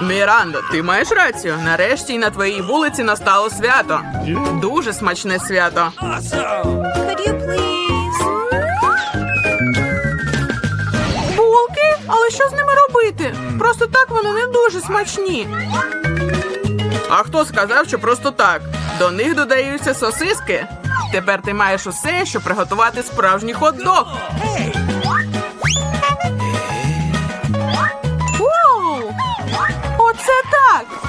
Мірандо, ти маєш рацію. Нарешті й на твоїй вулиці настало свято. Дуже смачне свято. Could you please? Булки? Але що з ними робити? Просто так вони не дуже смачні. А хто сказав, що просто так? До них додаються сосиски. Тепер ти маєш усе, щоб приготувати справжній хот-дог. Воу!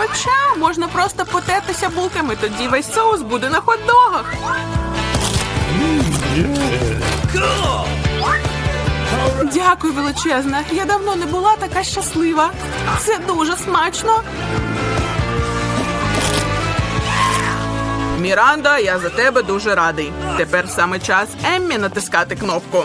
Хоча можна просто потертися булками, тоді весь соус буде на хот-догах. Дякую, величезна. Я давно не була така щаслива. Це дуже смачно. Міранда, я за тебе дуже радий. Тепер саме час Еммі натискати кнопку.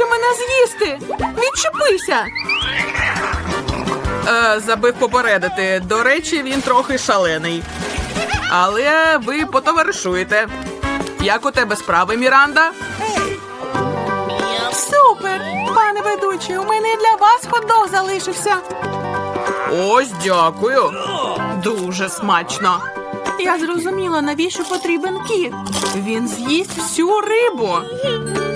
Хоче мене з'їсти. Відчепися. Е, забив попередити. До речі, він трохи шалений. Але ви потоваришуєте. Як у тебе справи, Міранда? Супер! Пане ведучий, у мене для вас ходок залишився. Ось дякую. Дуже смачно. Я зрозуміла, навіщо потрібен кіт. Він з'їсть всю рибу.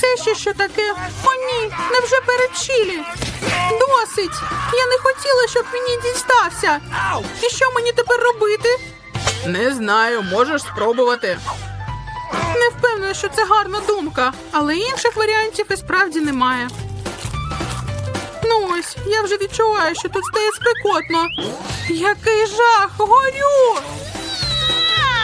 Це ще що таке? О, ні, невже перед чилі? Досить! Я не хотіла, щоб мені дістався. І що мені тепер робити? Не знаю, можеш спробувати. Не впевнена, що це гарна думка, але інших варіантів і справді немає. Ну ось, я вже відчуваю, що тут стає спекотно. Який жах! Горю!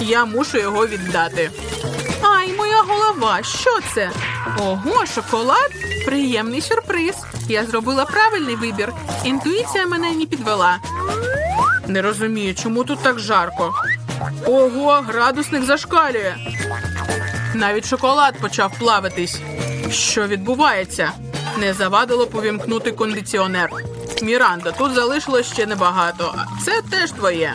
Я мушу його віддати. Ай, моя голова, що це? Ого, шоколад? Приємний сюрприз. Я зробила правильний вибір. Інтуїція мене не підвела. Не розумію, чому тут так жарко. Ого, градусник зашкалює. Навіть шоколад почав плавитись. Що відбувається? Не завадило повімкнути кондиціонер. Міранда, тут залишилось ще небагато. Це теж твоє.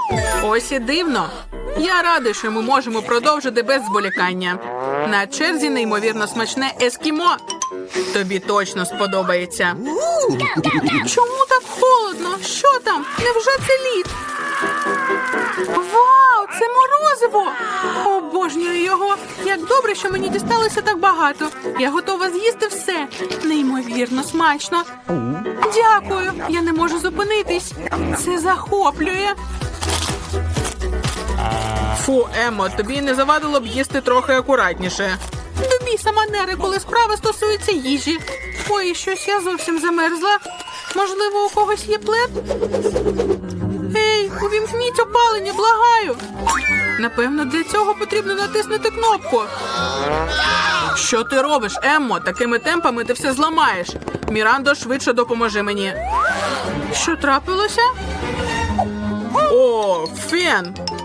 Ось і дивно. Я радий, що ми можемо продовжити без зволікання. На черзі неймовірно смачне ескімо. Тобі точно сподобається. Чому так холодно? Що там? Невже це лід? Вау, це морозиво! Обожнюю його. Як добре, що мені дісталося так багато. Я готова з'їсти все. Неймовірно смачно. Дякую. Я не можу зупинитись. Це захоплює. Фу, Емо, тобі не завадило б їсти трохи акуратніше. До біса манери, коли справа стосується їжі. Ой, щось я зовсім замерзла. Можливо, у когось є плед? Ей, увімкніть опалення, благаю. Напевно, для цього потрібно натиснути кнопку. Що ти робиш, Еммо? Такими темпами ти все зламаєш. Мірандо, швидше допоможи мені. Що трапилося? О, фен!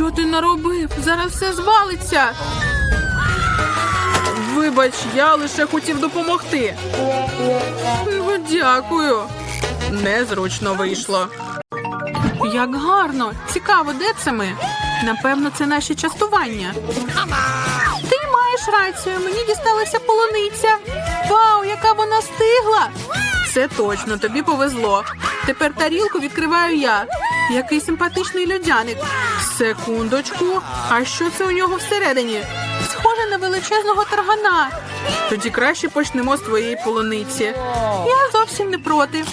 Що ти наробив? Зараз все звалиться. Вибач, я лише хотів допомогти. Ну, дякую. Незручно вийшло. Як гарно. Цікаво, де це ми? Напевно, це наші частування. Ти маєш рацію, мені дісталася полуниця. Вау, яка вона стигла! Це точно, тобі повезло. Тепер тарілку відкриваю я. Який симпатичний льодяник. Секундочку. А що це у нього всередині? Схоже на величезного таргана. Тоді краще почнемо з твоєї полуниці. Я зовсім не проти.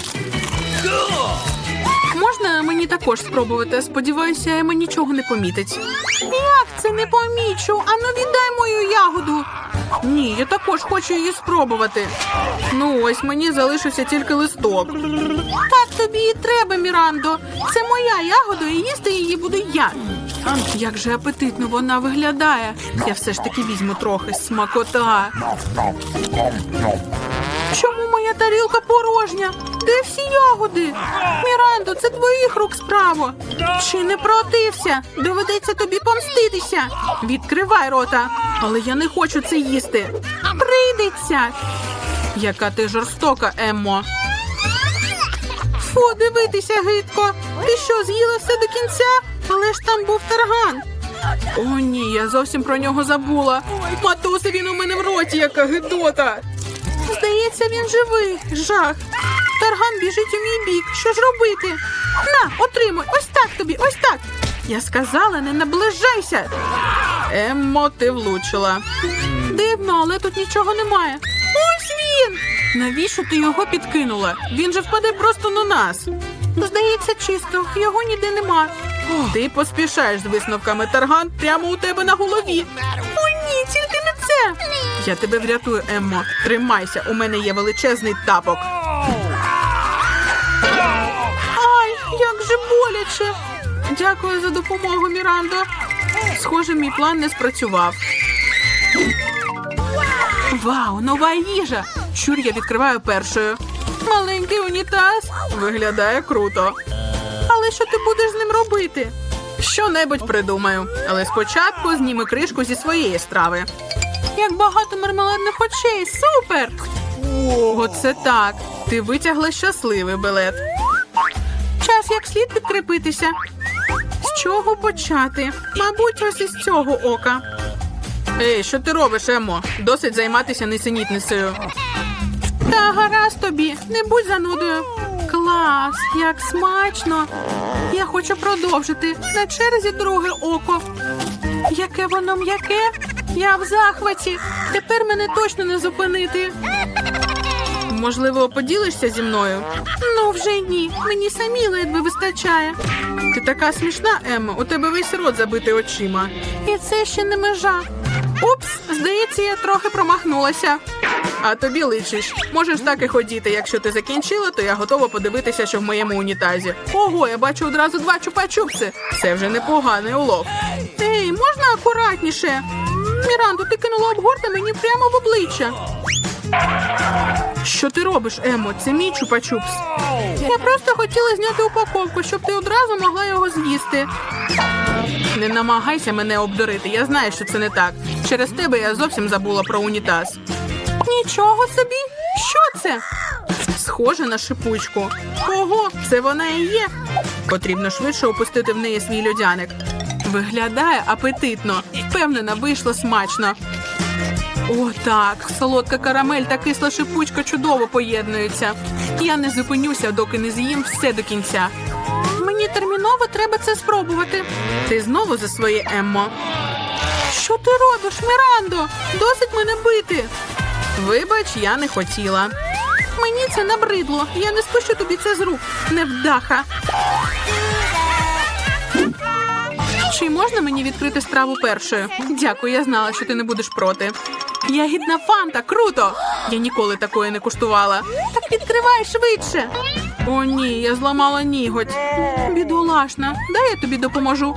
Можна мені також спробувати? Сподіваюся, Ема нічого не помітить. Як це не помічу? Ану віддай мою ягоду. Ні, я також хочу її спробувати. Ну ось мені залишився тільки листок. Так тобі і треба, Мірандо. Це моя ягода, і їсти її буду я. Як же апетитно вона виглядає. Я все ж таки візьму трохи смакота. Чому моя тарілка порожня? Де всі ягоди? Мірандо, це твоїх рук справа. Чи не протився? Доведеться тобі помститися. Відкривай рота. Але я не хочу це їсти. Прийдеться. Яка ти жорстока, Еммо. Фу, дивитися гидко. Ти що, з'їла все до кінця? Але ж там був тарган. О, ні, я зовсім про нього забула. Матусе, він у мене в роті, яка гидота. Здається, він живий. Жах. Тарган біжить у мій бік. Що ж робити? На, отримуй. Ось так тобі, ось так. Я сказала, не наближайся. Еммо, ти влучила. Дивно, але тут нічого немає. Ось він. Навіщо ти його підкинула? Він же впаде просто на нас. Здається, чисто, його ніде нема. Ти поспішаєш з висновками тарган прямо у тебе на голові. О, ні, тільки не це. Я тебе врятую, Еммо. Тримайся, у мене є величезний тапок. Ай, як же боляче. Дякую за допомогу, Мірандо. Схоже, мій план не спрацював. Вау, нова їжа. Щур я відкриваю першою. Маленький унітаз. Виглядає круто. Але що ти будеш з ним робити? Що-небудь придумаю. Але спочатку зніми кришку зі своєї страви. Як багато мармеладних очей. Супер! Оце так. Ти витягла щасливий билет. Час як слід підкріпитися. З чого почати? Мабуть, ось із цього ока. Ей, що ти робиш, Емо? Досить займатися несенітницею. Та гаразд тобі, не будь занудою. Клас, як смачно. Я хочу продовжити. На черзі друге око. Яке воно м'яке? Я в захваті. Тепер мене точно не зупинити. Можливо, поділишся зі мною? Ну вже ні. Мені самі ледве вистачає. Ти така смішна, Емма. У тебе весь рот забитий очима. І це ще не межа. Упс, здається, я трохи промахнулася. А тобі личиш. Можеш так і ходіти. Якщо ти закінчила, то я готова подивитися, що в моєму унітазі. Ого, я бачу одразу два чупа-чупси. Це вже непоганий улов. Ей, можна акуратніше? Міранду, ти кинула обгорта мені прямо в обличчя. Що ти робиш, Емо? Це мій чупа-чупс. Я просто хотіла зняти упаковку, щоб ти одразу могла його з'їсти. Не намагайся мене обдурити. Я знаю, що це не так. Через тебе я зовсім забула про унітаз. Нічого собі. Що це? Схоже на шипучку. Ого, це вона і є. Потрібно швидше опустити в неї свій льодяник. Виглядає апетитно. Впевнена, вийшло смачно. О, так, солодка карамель та кисла шипучка чудово поєднуються. Я не зупинюся, доки не з'їм все до кінця. Мені терміново треба це спробувати. Ти знову за своє Еммо. Що ти робиш, Мірандо? Досить мене бити. Вибач, я не хотіла. Мені це набридло. Я не спущу тобі це з рук. Невдаха. Чи можна мені відкрити страву першою? Дякую, я знала, що ти не будеш проти. Ягідна фанта, круто! Я ніколи такої не куштувала. Так відкривай швидше. О, ні, я зламала ніготь. Бідолашна, дай я тобі допоможу.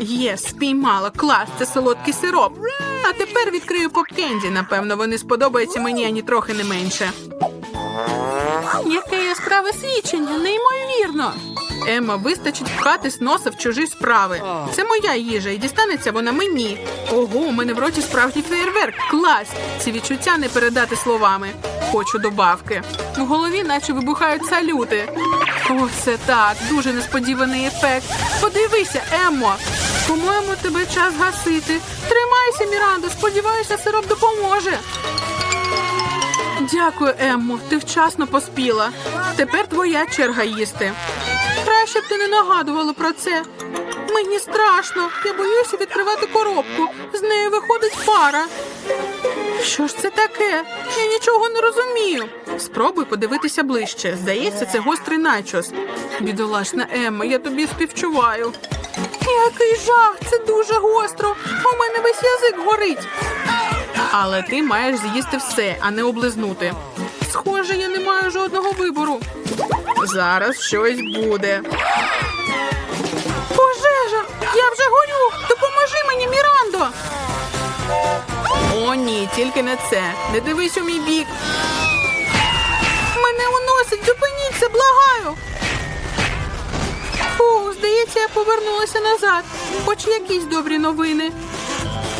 Є, спіймала. Клас, це солодкий сироп. А тепер відкрию попкенді. Напевно, вони сподобаються мені ані трохи не менше. Яке яскраве свідчення, неймовірно. Емма, вистачить пхатись носа в чужі справи. Це моя їжа, і дістанеться вона мені. Ого, у мене в роті справжній феєрверк. Клас! Ці відчуття не передати словами. Хочу добавки. В голові наче вибухають салюти. О, це так, дуже несподіваний ефект. Подивися, Еммо. По-моєму, тебе час гасити. Тримайся, Мірандо, сподіваюся, сироп допоможе. Дякую, Еммо. Ти вчасно поспіла. Тепер твоя черга їсти. Краще б ти не нагадувала про це. Мені страшно. Я боюся відкривати коробку. З нею виходить пара. Що ж це таке? Я нічого не розумію. Спробуй подивитися ближче. Здається, це гострий начос. Бідолашна Емма, я тобі співчуваю. Який жах! Це дуже гостро. У мене весь язик горить. Але ти маєш з'їсти все, а не облизнути. Схоже, я не маю жодного вибору. Зараз щось буде. Пожежа! Я вже горю! Допоможи мені, Мірандо! О, ні, тільки не це. Не дивись у мій бік. Мене уносить, зупиніться, благаю. Здається, я повернулася назад. Хоч якісь добрі новини.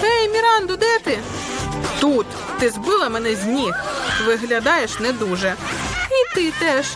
Ей, Мірандо, де ти? Тут. Ти збила мене з ніг. Виглядаєш не дуже. І ти теж.